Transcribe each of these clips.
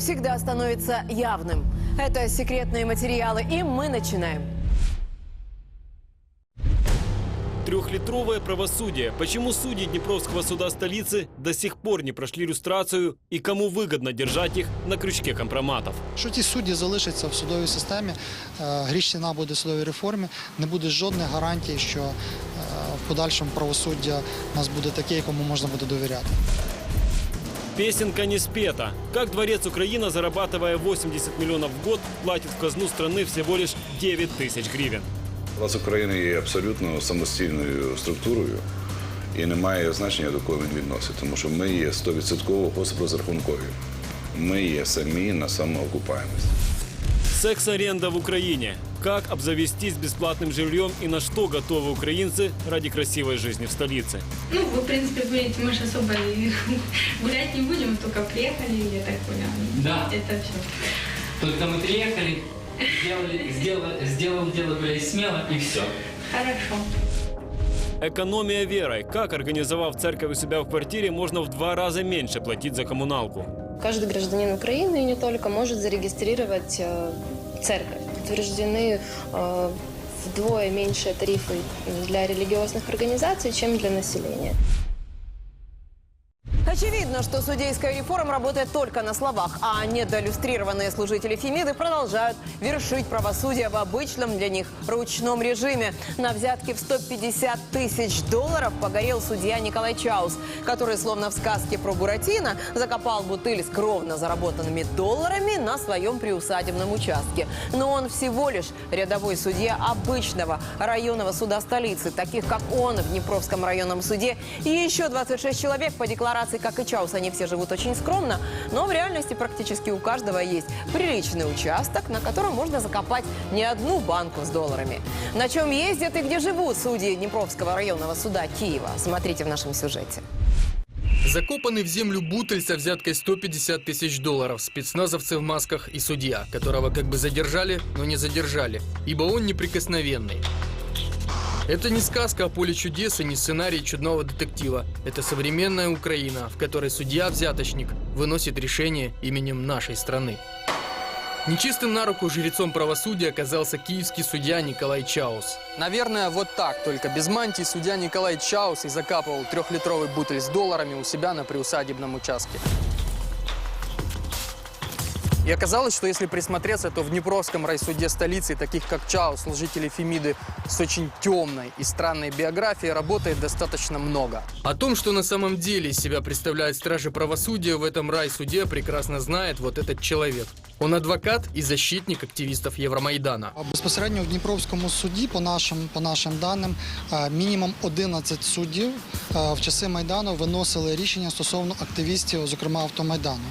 всегда становится явным. Это секретные материалы, и мы начинаем. Трехлитровое правосудие. Почему судьи Днепровского суда столицы до сих пор не прошли иллюстрацию и кому выгодно держать их на крючке компроматов? Що ті судді залишаться в судовій системі, е, гріш ціна буде судовій реформі, не буде жодних гарантій, що е, в подальшому правосуддя у нас буде таке, якому можна буде довіряти. Песенка не спета. Как дворец Украина, зарабатывая 80 миллионов в год, платит в казну страны всего лишь 9 тысяч гривен? Влада України є абсолютно самостійною структурою і не має значення, до кого він відносить, тому що ми є 100% госпрозрахункові. Ми є самі на самоокупаємость. Секс-аренда в Украине. Как обзавестись бесплатным жильем и на что готовы украинцы ради красивой жизни в столице? Ну, вы, в принципе, будете, мы же особо гулять не будем, только приехали, и я так поняла. Да. Это все. Только мы приехали, сделали, сделали, сделал дело были смело и все. Хорошо. Экономия верой. Как, организовав церковь у себя в квартире, можно в два раза меньше платить за коммуналку? Каждый гражданин Украины и не только может зарегистрировать э, церковь. Утверждены э, вдвое меньшие тарифы для религиозных организаций, чем для населения. Очевидно, что судейская реформа работает только на словах, а недоиллюстрированные служители Фемиды продолжают вершить правосудие в обычном для них ручном режиме. На взятке в 150 тысяч долларов погорел судья Николай Чаус, который, словно в сказке про Буратино, закопал бутыль с кровно заработанными долларами на своем приусадебном участке. Но он всего лишь рядовой судья обычного районного суда столицы, таких как он в Днепровском районном суде, и еще 26 человек по декларации, как и Чаус, они все живут очень скромно, но в реальности практически у каждого есть приличный участок, на котором можно закопать не одну банку с долларами. На чем ездят и где живут судьи Днепровского районного суда Киева, смотрите в нашем сюжете. Закопанный в землю бутыль со взяткой 150 тысяч долларов, спецназовцы в масках и судья, которого как бы задержали, но не задержали, ибо он неприкосновенный. Это не сказка о поле чудес и не сценарий чудного детектива. Это современная Украина, в которой судья-взяточник выносит решение именем нашей страны. Нечистым на руку жрецом правосудия оказался киевский судья Николай Чаус. Наверное, вот так, только без мантии судья Николай Чаус и закапывал трехлитровый бутыль с долларами у себя на приусадебном участке. И оказалось, что если присмотреться, то в Днепровском райсуде столицы таких как Чао, служители Фемиды с очень темной и странной биографией работает достаточно много. О том, что на самом деле из себя представляют стражи правосудия в этом райсуде, прекрасно знает вот этот человек. Он адвокат и защитник активистов Евромайдана. А Безпосередньо в Дніпровському суді, по нашим, по нашим даним, е, мінімум 11 суддів е, в часи Майдану виносили рішення стосовно активістів, зокрема автомайдану.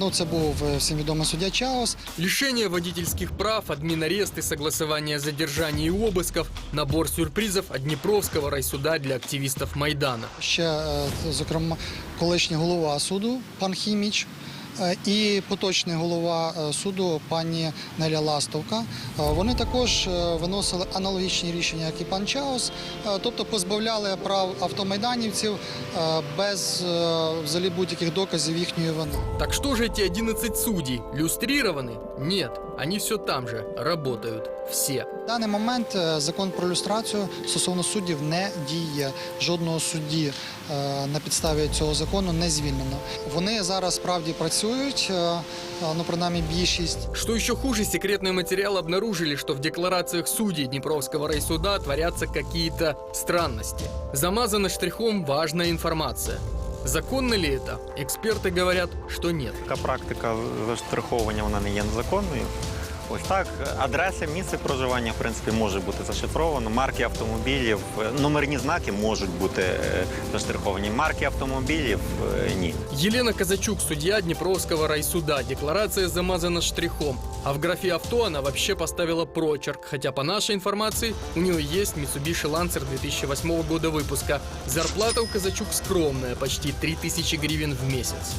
Ну, це був е, всім відомий суддя Чаос. Лишение водительских прав, админаресты, согласование задержаний и обысков, набор сюрпризов от Днепровского райсуда для активистов Майдана. ще, е, зокрема, колишній голова суду пан Хіміч. Е, І поточний голова е, суду пані Неля Ластовка. Е, Вони також виносили аналогічні рішення, як і пан Чаус, тобто позбавляли прав автомайданівців без взагалі будь-яких доказів їхньої вини. Так що ж эти 11 судей? Люстрированы? Нет, они все там же, работают. Все. В даний момент е, закон про люстрацію стосовно суддів не діє. Жодного судді е, на підставі цього закону не звільнено. Вони зараз справді працюють, е, е, ну принаймні більшість. Что еще хуже, секретные материалы обнаружили, что в декларациях судей Днепровского райсуда творятся какие-то странности. Замазана штрихом важная информация. Законно ли это? Эксперты говорят, что нет. Така практика заштриховування вона не є незаконною. Ось так, адреса, місце проживання, в принципі, може бути зашифровано. Марки автомобілів, е, номерні знаки можуть бути е, заштриховані. Марки автомобілів е, ні. Елена Казачук, судья Днепровского райсуда. Декларация замазана штрихом. А в графе авто она вообще поставила прочерк. Хотя по нашей информации у нее есть Mitsubishi Lancer 2008 года выпуска. Зарплата у Казачук скромная, почти 3000 гривен в месяц.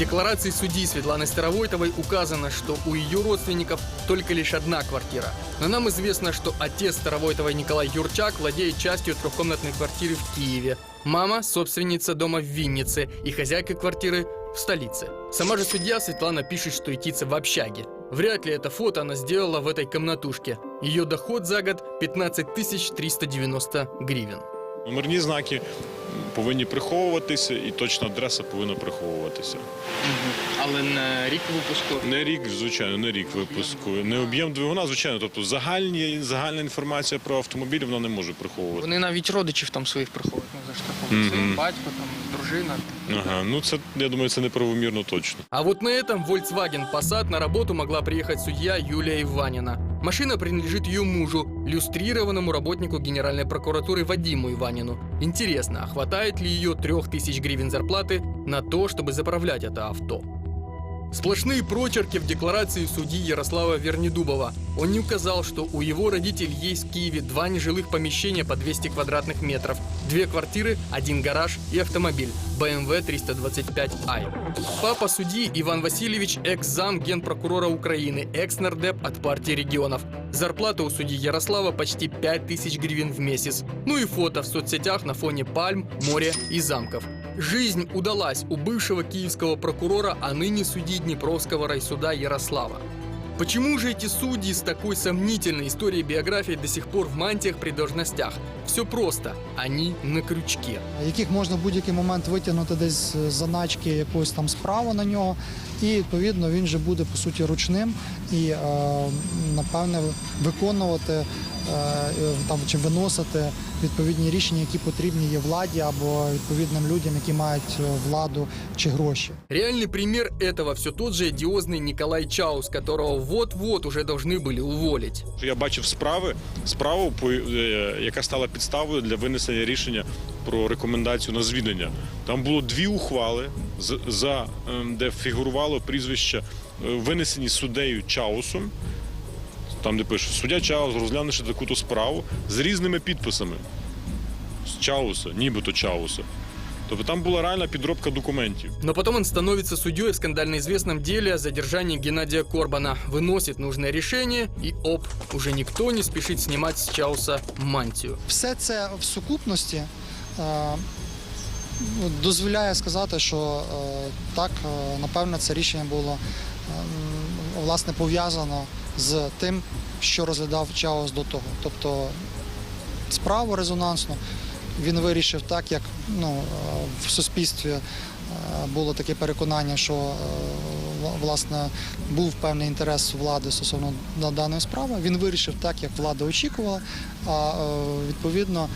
Декларации судьи Светланы Старовойтовой указано, что у ее родственников только лишь одна квартира. Но нам известно, что отец Старовойтовой Николай Юрчак владеет частью трехкомнатной квартиры в Киеве. Мама – собственница дома в Виннице и хозяйкой квартиры в столице. Сама же судья Светлана пишет, что итица в общаге. Вряд ли это фото она сделала в этой комнатушке. Ее доход за год 15 390 гривен. Номерні знаки повинні приховуватися, і точна адреса повинна приховуватися. Але на рік випуску Не рік, звичайно, не рік випуску, не об'єм двигуна, звичайно. Тобто загальні, загальна інформація про автомобіль вона не може приховувати. Вони навіть родичів там своїх приховують. Ну, за штрафом. Син, батько, там, дружина. Ага, ну це я думаю, це неправомірно точно. А вот на этом Volkswagen Passat на работу могла приехать судья Юлия Иванина. Машина принадлежит ее мужу, люстрированному работнику Генеральной прокуратуры Вадиму Иванину. Интересно, а хватает ли ее 3000 гривен зарплаты на то, чтобы заправлять это авто? Сплошные прочерки в декларации судьи Ярослава Вернедубова. Он не указал, что у его родителей есть в Киеве два нежилых помещения по 200 квадратных метров, две квартиры, один гараж и автомобиль BMW 325i. Папа судьи Иван Васильевич – экс-зам генпрокурора Украины, экс-нардеп от партии регионов. Зарплата у судьи Ярослава почти 5000 гривен в месяц. Ну и фото в соцсетях на фоне пальм, моря и замков. Жизнь удалась у бывшего киевского прокурора, а ныне судьи Днепровского райсуда Ярослава. Почему же эти судьи с такой сомнительной историей биографии до сих пор в мантиях при должностях? Все просто. Они на крючке. яких можна в будь-який момент витягнути десь з заначки якусь там справу на нього, і відповідно він же буде по суті ручним і е, напевне виконувати е, там чи виносити відповідні рішення, які потрібні є владі або відповідним людям, які мають е, владу чи гроші. Реальный пример этого все тот же одиозный Николай Чаус, которого вот-вот уже должны были уволить. Я бачив справи, справу, по- е, яка стала підставою для винесення рішення про рекомендацію на звільнення. Там було дві ухвали, з- за, ем, де фігурувало прізвище е, винесені суддею Чаусом. Там, де пише, суддя Чаус, розглянувши таку-то справу з різними підписами. З Чауса, нібито Чауса. Тобто там була реальна підробка документів. Но потом он становится судьей в скандально известном деле о задержании Геннадия Корбана, выносит нужное решение и оп, уже никто не спешит снимать с Чауса мантию. Все це в сукупності ну, дозволяє сказати, що е, так, е, напевно, це рішення було власне пов'язано з тим, що розглядав Чаос до того. Тобто справу резонансну він вирішив так, як ну, е, в суспільстві е, було таке переконання, що е, власне був певний інтерес влади стосовно да- даної справи. Він вирішив так, як влада очікувала, а е, відповідно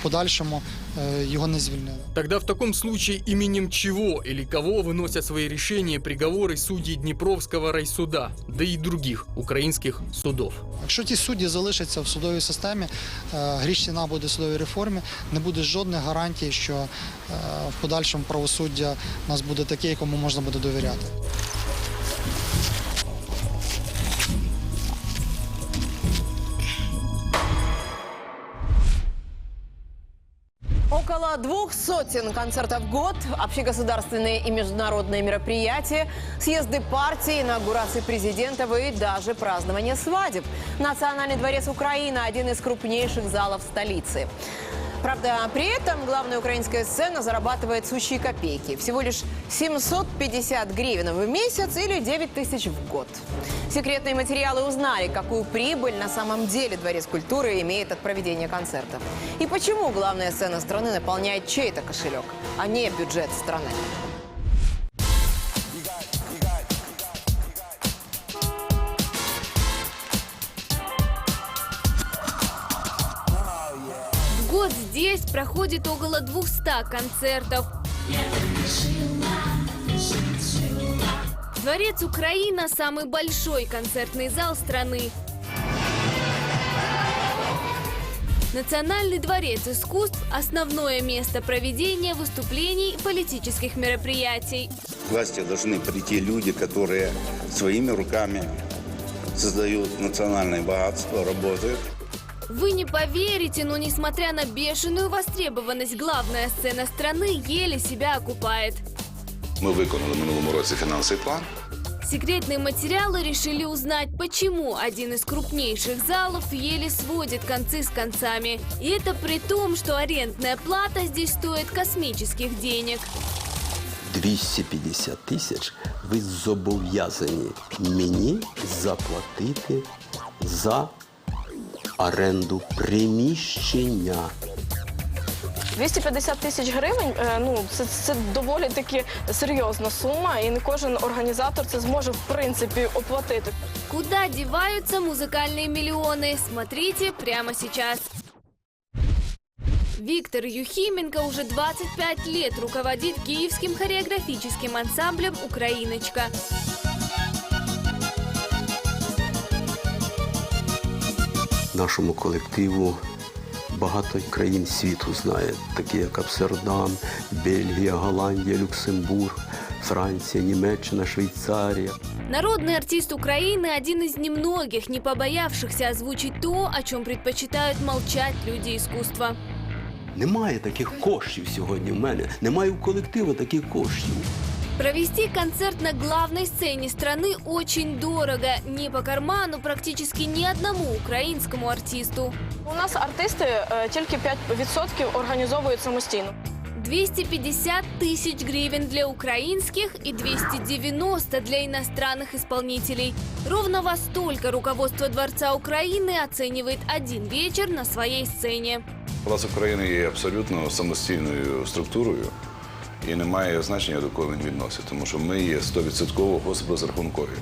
в подальшому е, його не звільнили. Тогда в таком случае именем чего или кого выносят свои решения и приговоры судьи Днепровского райсуда, да и других украинских судов? Якщо ті судді залишаться в судовій системі, е, гріш ціна буде судовій реформі, не буде жодних гарантій, що в подальшому правосуддя у нас буде таке, якому можна буде довіряти. Около двух сотен концертов в год, общегосударственные и международные мероприятия, съезды партий, инаугурации президентов и даже празднование свадеб. Национальный дворец Украины – один из крупнейших залов столицы. Правда, при этом главная украинская сцена зарабатывает сущие копейки. Всего лишь 750 гривен в месяц или 9 тысяч в год. Секретные материалы узнали, какую прибыль на самом деле Дворец культуры имеет от проведения концертов. И почему главная сцена страны наполняет чей-то кошелек, а не бюджет страны. Здесь проходит около 200 концертов. Дворец Украина – самый большой концертный зал страны. Национальный дворец искусств – основное место проведения выступлений и политических мероприятий. Власти должны прийти люди, которые своими руками создают национальное богатство, работают. Вы не поверите, но несмотря на бешеную востребованность, главная сцена страны еле себя окупает. Ми виконали в минулому році фінансовий план. Секретные материалы решили узнать, почему один из крупнейших залов еле сводит концы с концами. И это при том, что арендная плата здесь стоит космических денег. 250 тисяч ви зобов'язані мені заплатити за оренду приміщення. 250 тисяч гривень е, ну це, це доволі таки серйозна сума, і не кожен організатор це зможе в принципі оплатити. Куда деваются музыкальные миллионы? Смотрите прямо сейчас. Виктор Юхименко уже 25 лет руководит киевским хореографическим ансамблем «Украиночка». Нашому колективу багато країн світу знає, такі як Амстердам, Бельгія, Голландія, Люксембург, Франція, Німеччина, Швейцарія. Народный артист Украины – один из немногих, не побоявшихся озвучить то, о чем предпочитают молчать люди искусства. Немає таких коштів сьогодні в мене. Немає у колективу таких коштів. Провести концерт на главной сцене страны очень дорого. Не по карману практически ни одному украинскому артисту. У нас артисти е, тільки 5% організовують самостійно. 250 тысяч гривен для украинских и 290 для иностранных исполнителей. Ровно во столько руководство Дворца Украины оценивает один вечер на своей сцене. Палац України є абсолютно самостійною структурою і не має значення, до кого він відносить, тому що ми є 100% госпрозрахункові.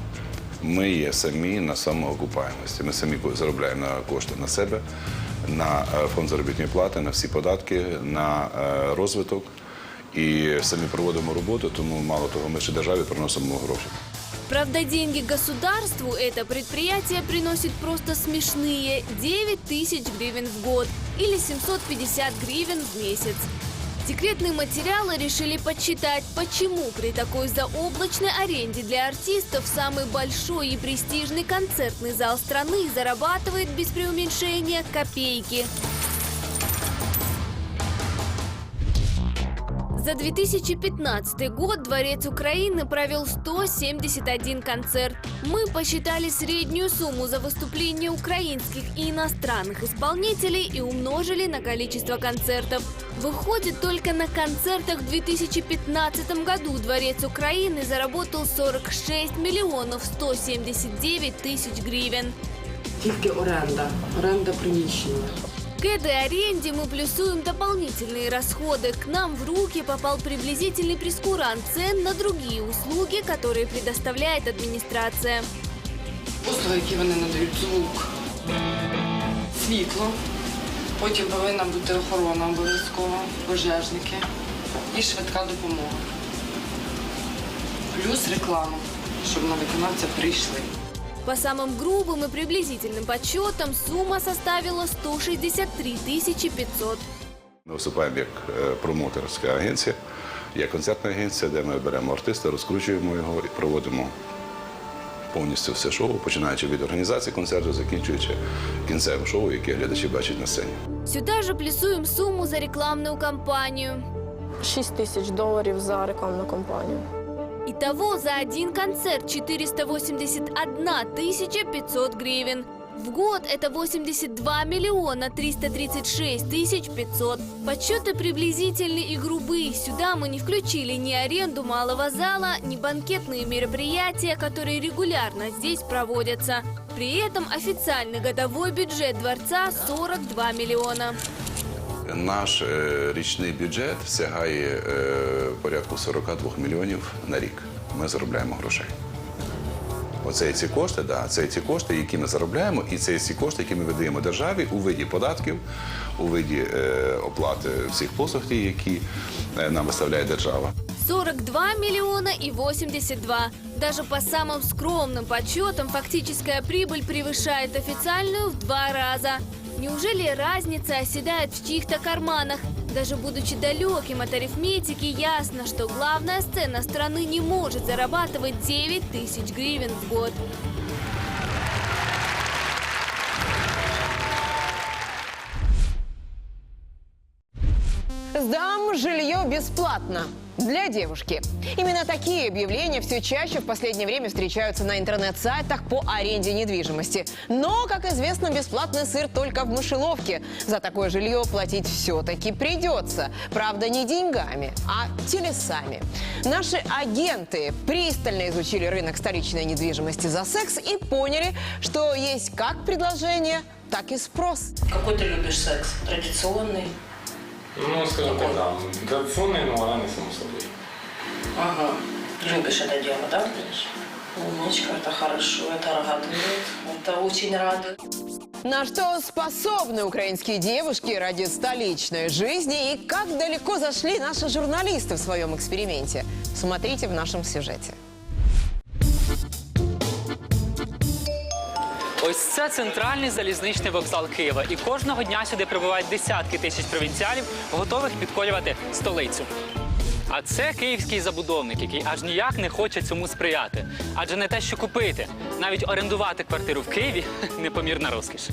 Ми є самі на самоокупаємості. Ми самі заробляємо на кошти на себе, на е, фонд заробітної плати, на всі податки, на е, розвиток. І самі проводимо роботу, тому мало того, ми ще державі приносимо гроші. Правда, деньги государству это предприятие приносит просто смешные 9 тысяч гривен в год или 750 гривен в месяц. Секретные материалы решили подсчитать, почему при такой заоблачной аренде для артистов самый большой и престижный концертный зал страны зарабатывает без преуменьшения копейки. За 2015 год Дворец Украины провел 171 концерт. Мы посчитали среднюю сумму за выступление украинских и иностранных исполнителей и умножили на количество концертов. Выходит, только на концертах в 2015 году Дворец Украины заработал 46 миллионов 179 тысяч гривен. Тільки оренда, оренда приміщення. К этой аренде мы плюсуем дополнительные расходы. К нам в руки попал приблизительный прескурант цен на другие услуги, которые предоставляет администрация. Послуги, які вони надають, звук, світло. Потім повинна бути охорона обов'язково, пожежники і швидка допомога. Плюс реклама, щоб на виконавця прийшли. По самым грубым и приблизительным подсчетам сумма составила 163 тысячи 500. Ми виступаємо як е, промоутерська агенція, як концертна агенція, де ми беремо артиста, розкручуємо його і проводимо повністю все шоу, починаючи від організації концерту, закінчуючи кінцевим шоу, яке глядачі бачать на сцені. Сюда же плюсуем сумму за рекламную кампанию. 6 тисяч доларів за рекламну кампанію. Итого за один концерт 481 тысяча 500 гривен. В год это 82 миллиона 336 тысяч 500. Подсчеты приблизительны и грубые. Сюда мы не включили ни аренду малого зала, ни банкетные мероприятия, которые регулярно здесь проводятся. При этом официальный годовой бюджет дворца 42 миллиона. Наш е, річний бюджет сягає е, порядку 42 мільйонів на рік. Ми заробляємо грошей. Оце і ці кошти, да, це і ці кошти, які ми заробляємо, і це і ці кошти, які ми видаємо державі у виді податків, у виді е, оплати всіх послуг, ті, які е, нам виставляє держава. 42 миллиона и 82. Даже по самым скромным подсчетам фактическая прибыль превышает официальную в два раза. Неужели разница оседает в чьих-то карманах? Даже будучи далеким от арифметики, ясно, что главная сцена страны не может зарабатывать 9 тысяч гривен в год. Сдам жилье бесплатно для девушки. Именно такие объявления все чаще в последнее время встречаются на интернет-сайтах по аренде недвижимости. Но, как известно, бесплатный сыр только в мышеловке. За такое жилье платить все-таки придется. Правда, не деньгами, а телесами. Наши агенты пристально изучили рынок столичной недвижимости за секс и поняли, что есть как предложение, так и спрос. Какой ты любишь секс? Традиционный? Ну, скажем так, да. Традиционный, но она не само собой. Ага. Любишь это дело, да? Умничка, это хорошо, это радует, это очень радует. На что способны украинские девушки ради столичной жизни и как далеко зашли наши журналисты в своем эксперименте? Смотрите в нашем сюжете. Ось це центральний залізничний вокзал Києва. І кожного дня сюди прибувають десятки тисяч провінціалів, готових підколювати столицю. А це київський забудовник, який аж ніяк не хоче цьому сприяти. Адже не те, що купити, навіть орендувати квартиру в Києві непомірна розкіш.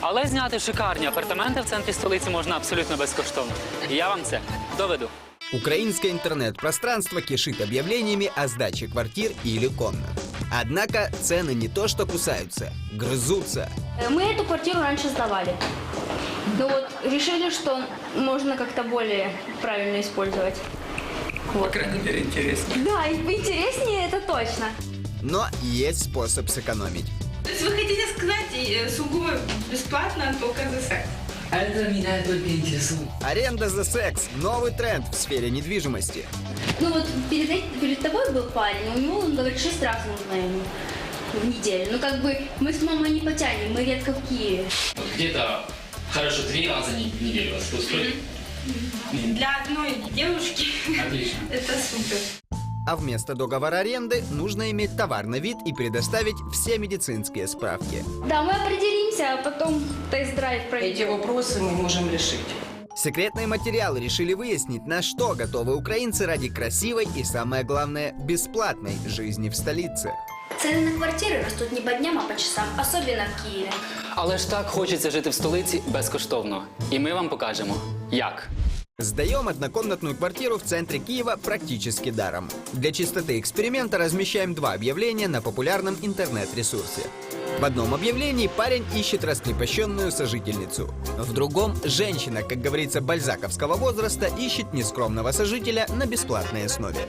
Але зняти шикарні апартаменти в центрі столиці можна абсолютно безкоштовно. І я вам це доведу. Украинское интернет-пространство кишит объявлениями о сдаче квартир или комнат. Однако цены не то что кусаются, грызутся. Э, Мы эту квартиру раньше сдавали. Но вот решили, что можно как-то более правильно использовать. По крайней мере, интересно. Да, и интереснее это точно. Но есть способ сэкономить. То есть вы хотите сказать э, сугубо бесплатно только за секс? А это меня только интересует. Аренда за секс – новый тренд в сфере недвижимости. Ну вот перед, перед тобой был парень, у него, он говорит, шесть раз нужно ему в неделю. Ну как бы мы с мамой не потянем, мы редко в Киеве. Где-то хорошо три раза в неделю вас устроит. Для одной девушки Отлично. это супер. А вместо договора аренды нужно иметь товар на вид и предоставить все медицинские справки. Да, мы а потом тест-драйв пройдем. Эти вопросы мы можем решить. Секретные материалы решили выяснить, на что готовы украинцы ради красивой и, самое главное, бесплатной жизни в столице. Цены на квартиры растут не по дням, а по часам, особенно в Киеве. Але ж так хочеться жити в столиці безкоштовно. І ми вам покажемо, як. Сдаем однокомнатную квартиру в центре Киева практически даром. Для чистоты эксперимента размещаем два объявления на популярном интернет-ресурсе. В одном объявлении парень ищет раскрепощенную сожительницу. В другом женщина, как говорится, бальзаковского возраста, ищет нескромного сожителя на бесплатной основе.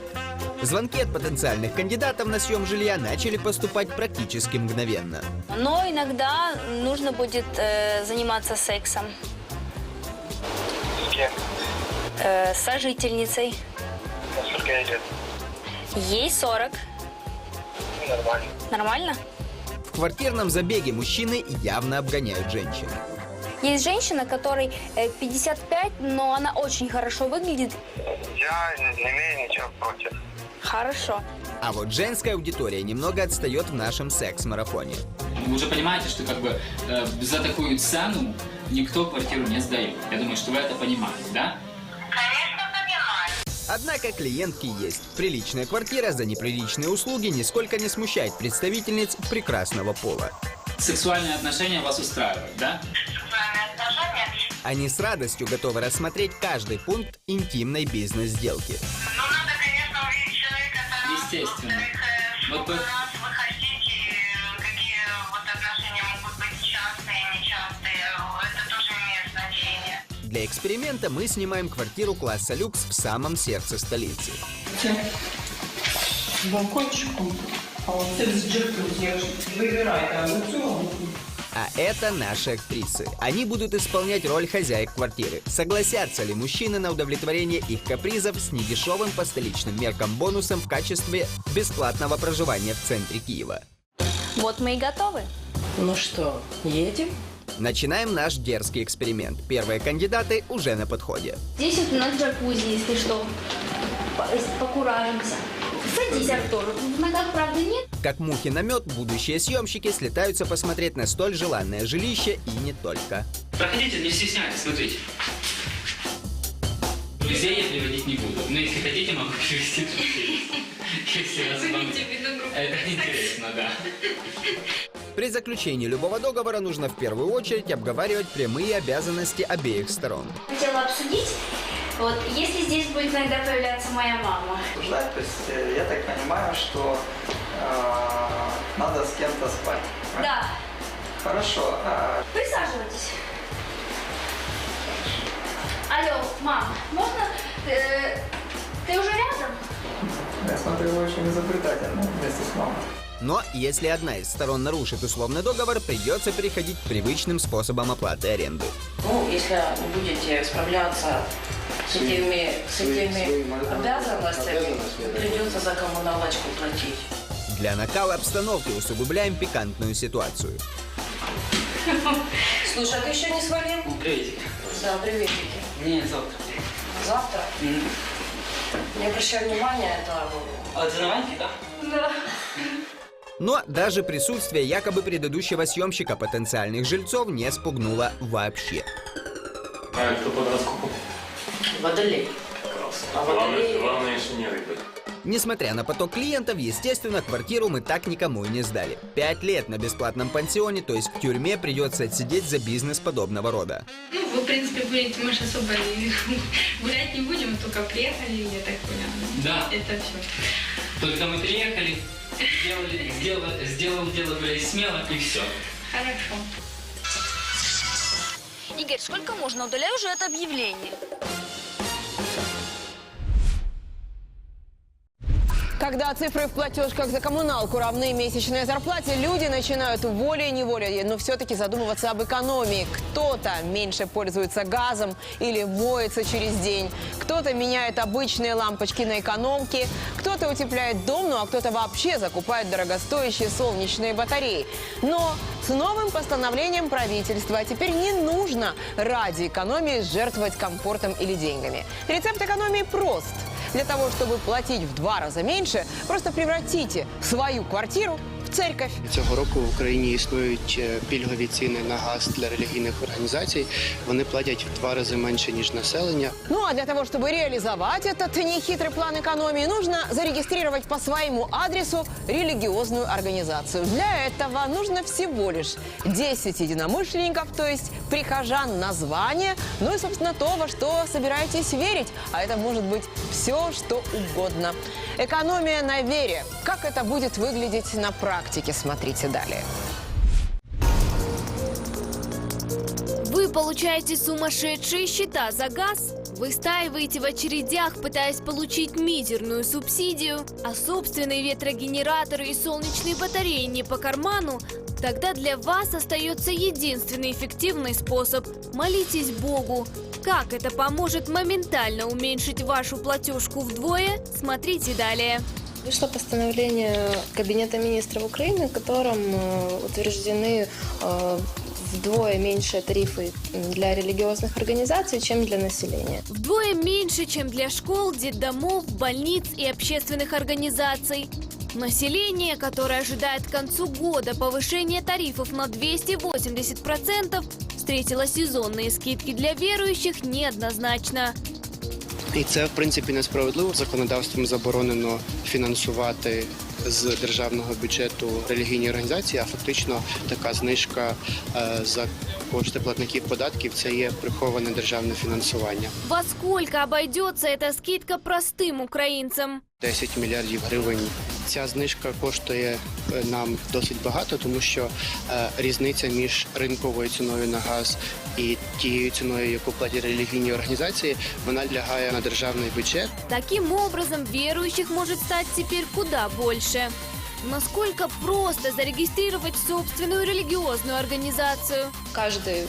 Звонки от потенциальных кандидатов на съем жилья начали поступать практически мгновенно. Но иногда нужно будет э, заниматься сексом. С кем? Э, с сожительницей. Насколько ей лет? Ей 40. Ну, Нормально. Нормально? В квартирном забеге мужчины явно обгоняют женщин. Есть женщина, которой э, 55, но она очень хорошо выглядит. Я не не имею ничего против. Хорошо. А вот женская аудитория немного отстает в нашем секс-марафоне. Вы уже понимаете, что как бы э, за такую цену никто квартиру не сдает. Я думаю, что вы это понимаете, да? Однако клиентки есть. Приличная квартира за неприличные услуги нисколько не смущает представительниц прекрасного пола. Сексуальные отношения вас устраивают, да? Они с радостью готовы рассмотреть каждый пункт интимной бизнес-сделки. Естественно. Вот бы- Для эксперимента мы снимаем квартиру класса люкс в самом сердце столицы. Балкончиком, а цього. А это наши актрисы. Они будут исполнять роль хозяек квартиры. Согласятся ли мужчины на удовлетворение их капризов с недешевым по столичным меркам бонусом в качестве бесплатного проживания в центре Киева? Вот мы и готовы. Ну что, едем? Начинаем наш дерзкий эксперимент. Первые кандидаты уже на подходе. Здесь вот у нас джакузи, если что. По- Покуражимся. Садись, Артур. В ногах, правда, нет. Как мухи на мед, будущие съемщики слетаются посмотреть на столь желанное жилище и не только. Проходите, не стесняйтесь, смотрите. Друзей я приводить не буду. Но если хотите, могу привести друзей. Если вас вам... Это интересно, да. При заключении любого договора нужно в первую очередь обговаривать прямые обязанности обеих сторон. Хотела обсудить, вот, если здесь будет иногда появляться моя мама. Ждать, то есть э, я так понимаю, что э, надо с кем-то спать. Да, Хорошо. а присаживайтесь. Алло, мам, можно... э, ты уже рядом? я смотрю, вы очень изобретательны вместе с мамой. Но если одна из сторон нарушит условный договор, придется переходить к привычным способам оплаты аренды. Ну, если вы будете справляться с этими, с этими обязанностями, придется за коммуналочку платить. Для накала обстановки усугубляем пикантную ситуацию. Слушай, а ты еще не свалил? Приветик. Да, приветики. Не, завтра. Завтра? Не обращай внимания, это... А ты на Ваньке, да? Да. Но даже присутствие якобы предыдущего съемщика потенциальных жильцов не спугнуло вообще. А кто под раскупом? Водолей. А водолей... Главное инженеры быть. Несмотря на поток клиентов, естественно, квартиру мы так никому и не сдали. Пять лет на бесплатном пансионе, то есть в тюрьме, придется отсидеть за бизнес подобного рода. Ну, вы, в принципе, будете, мы же особо гулять не будем, только приехали, я так поняла. Да. Это все. Только мы приехали, сделали, сделали, сделал дело, блядь, смело, и все. Хорошо. Игорь, сколько можно? Удаляй уже это объявление. Когда цифры в платежках за коммуналку равны месячной зарплате, люди начинают волей-неволей, но все-таки задумываться об экономии. Кто-то меньше пользуется газом или моется через день, кто-то меняет обычные лампочки на экономки, кто-то утепляет дом, ну а кто-то вообще закупает дорогостоящие солнечные батареи. Но с новым постановлением правительства теперь не нужно ради экономии жертвовать комфортом или деньгами. Рецепт экономии прост. Для того, чтобы платить в два раза меньше, просто превратите свою квартиру церковь. Цього року в Україні існують е, пільгові ціни на газ для релігійних організацій. Вони платять в два рази менше ніж населення. Ну а для того, чтобы реализовать этот нехитрый план экономии, нужно зарегистрировать по своему адресу религиозную организацию. Для этого нужно всего лишь 10 единомышленников, то есть прихожан название, ну и, собственно, то, во что собираетесь верить. А это может быть все, что угодно. Экономия на вере. Как это будет выглядеть на практике, Смотрите далее. Вы получаете сумасшедшие счета за газ? Выстаиваете в очередях, пытаясь получить мизерную субсидию, а собственные ветрогенераторы и солнечные батареи не по карману? Тогда для вас остается единственный эффективный способ – молитесь Богу. Как это поможет моментально уменьшить вашу платежку вдвое? Смотрите далее. Вышло постановление Кабинета министров Украины, в котором э, утверждены э, вдвое меньшие тарифы для религиозных организаций, чем для населения. Вдвое меньше, чем для школ, детдомов, больниц и общественных организаций. Население, которое ожидает к концу года повышения тарифов на 280%, встретило сезонные скидки для верующих неоднозначно. І це в принципі несправедливо. Законодавством заборонено фінансувати з державного бюджету релігійні організації, а фактично така знижка е, за кошти платників податків це є приховане державне фінансування. Во скільки обійдеться ця скидка простим українцям? 10 мільярдів гривень. Ця знижка коштує е, нам досить багато, тому що е, різниця між ринковою ціною на газ і тією ціною, яку платять релігійні організації, вона лягає на державний бюджет. Таким образом, верующих может стать теперь куда больше. Насколько просто зарегистрировать собственную религиозную организацию? Каждый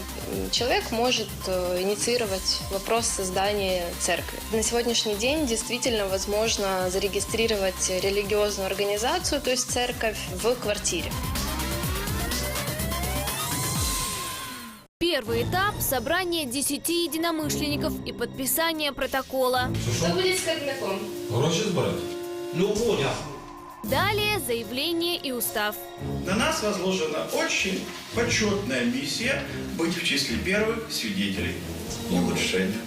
человек может э, инициировать вопрос создания церкви. На сегодняшний день действительно возможно зарегистрировать религиозную организацию, то есть церковь, в квартире. Первый этап – собрание 10 единомышленников и подписание протокола. Что будет с збирати? Ну, Водя. Далее заявление и устав. На нас возложена очень почетная миссия быть в числе первых свидетелей улучшения.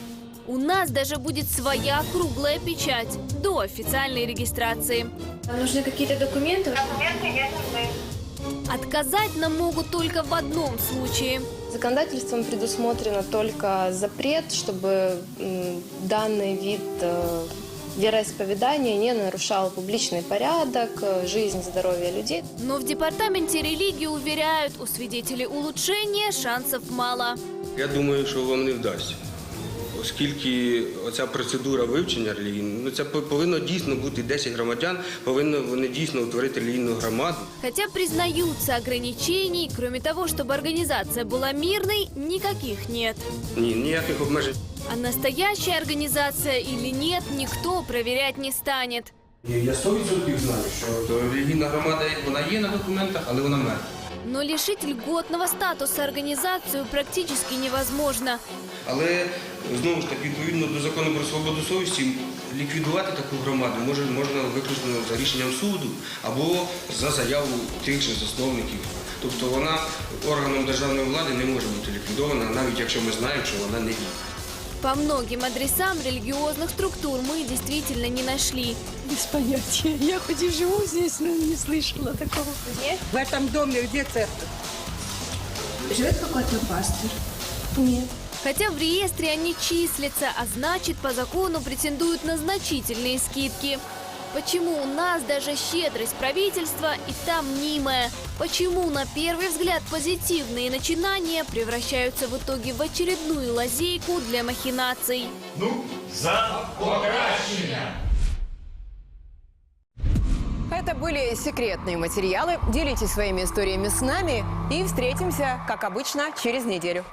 У нас даже будет своя круглая печать до официальной регистрации. Вам нужны какие-то документы? Документы есть нужны. Отказать нам могут только в одном случае. Законодательством предусмотрено только запрет, чтобы данный вид вероисповедания не нарушал публичный порядок, э, жизнь, здоровье людей. Но в департаменте религии уверяют, у свидетелей улучшения шансов мало. Я думаю, що вам не вдасться. Оскільки оця процедура вивчення релігії, ну це повинно дійсно бути 10 громадян, повинно вони дійсно утворити релігійну громаду. Хотя признаются ограничений, кроме того, чтобы организация была мирной, никаких нет. Ні, ніяких обмежень. А настоящая организация или нет, никто проверять не станет. Я 100% знаю, що релігійна громада вона є на документах, але вона мертва. Но лишить льготного статуса организацию практически невозможно. Але знову ж таки, відповідно до закону про свободу совісті, ліквідувати таку громаду може можна виключно за рішенням суду або за заяву тих же засновників. Тобто вона органом державної влади не може бути ліквідована, навіть якщо ми знаємо, що вона не діє. По многим адресам религиозных структур мы действительно не нашли. Без понятия. Я хоть и живу здесь, но не слышала такого. Нет? В этом доме где церковь? Живет какой-то пастор? Нет. Хотя в реестре они числятся, а значит, по закону претендуют на значительные скидки. Почему у нас даже щедрость правительства и там мнимая? Почему на первый взгляд позитивные начинания превращаются в итоге в очередную лазейку для махинаций? Ну, за покращення! Это были секретные материалы. Делитесь своими историями с нами и встретимся, как обычно, через неделю.